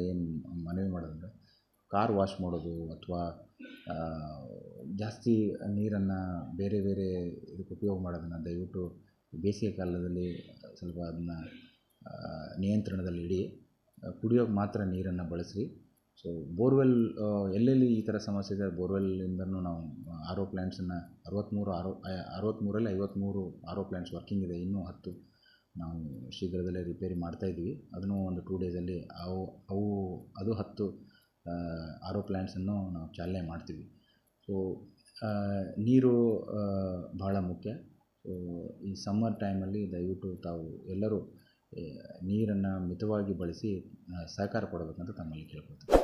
ಮೂಲಕ ಏನು ಮನವಿ ಮಾಡೋದಂದರೆ ಕಾರ್ ವಾಶ್ ಮಾಡೋದು ಅಥವಾ ಜಾಸ್ತಿ ನೀರನ್ನು ಬೇರೆ ಬೇರೆ ಇದಕ್ಕೆ ಉಪಯೋಗ ಮಾಡೋದನ್ನು ದಯವಿಟ್ಟು ಬೇಸಿಗೆ ಕಾಲದಲ್ಲಿ ಸ್ವಲ್ಪ ಅದನ್ನು ನಿಯಂತ್ರಣದಲ್ಲಿ ಇಡಿ. ಕುಡಿಯೋಕ್ಕೆ ಮಾತ್ರ ನೀರನ್ನು ಬಳಸಿರಿ. ಸೊ ಬೋರ್ವೆಲ್ ಎಲ್ಲೆಲ್ಲಿ ಈ ಥರ ಸಮಸ್ಯೆ ಇದೆ, ಬೋರ್ವೆಲ್ಲಿಂದನೂ ನಾವು ಆರೋ ಪ್ಲ್ಯಾಂಟ್ಸನ್ನು ಅರವತ್ತ್ಮೂರು ಆರ್ ಅರವತ್ತ್ಮೂರಲ್ಲಿ ಐವತ್ತ್ಮೂರು ಆರ್ ಪ್ಲ್ಯಾಂಟ್ಸ್ ವರ್ಕಿಂಗ್ ಇದೆ, ಇನ್ನೂ ಹತ್ತು. ನಾವು ಶೀಘ್ರದಲ್ಲೇ ರಿಪೇರಿ ಮಾಡ್ತಾಯಿದ್ವಿ ಅದನ್ನು ಒಂದು ಟೂ ಡೇಸಲ್ಲಿ ಅವು ಅವು, ಅದು ಹತ್ತು ಆರ್ ಒ ಪ್ಲ್ಯಾಂಟ್ಸನ್ನು ನಾವು ಚಾಲನೆ ಮಾಡ್ತೀವಿ. ಸೊ ನೀರು ಬಹಳ ಮುಖ್ಯ. ಸೊ ಈ ಸಮ್ಮರ್ ಟೈಮಲ್ಲಿ ದಯವಿಟ್ಟು ತಾವು ಎಲ್ಲರೂ ನೀರನ್ನು ಮಿತವಾಗಿ ಬಳಸಿ ಸಹಕಾರ ಕೊಡಬೇಕಂತ ತಮ್ಮಲ್ಲಿ ಕೇಳ್ಕೊಳ್ತೀನಿ.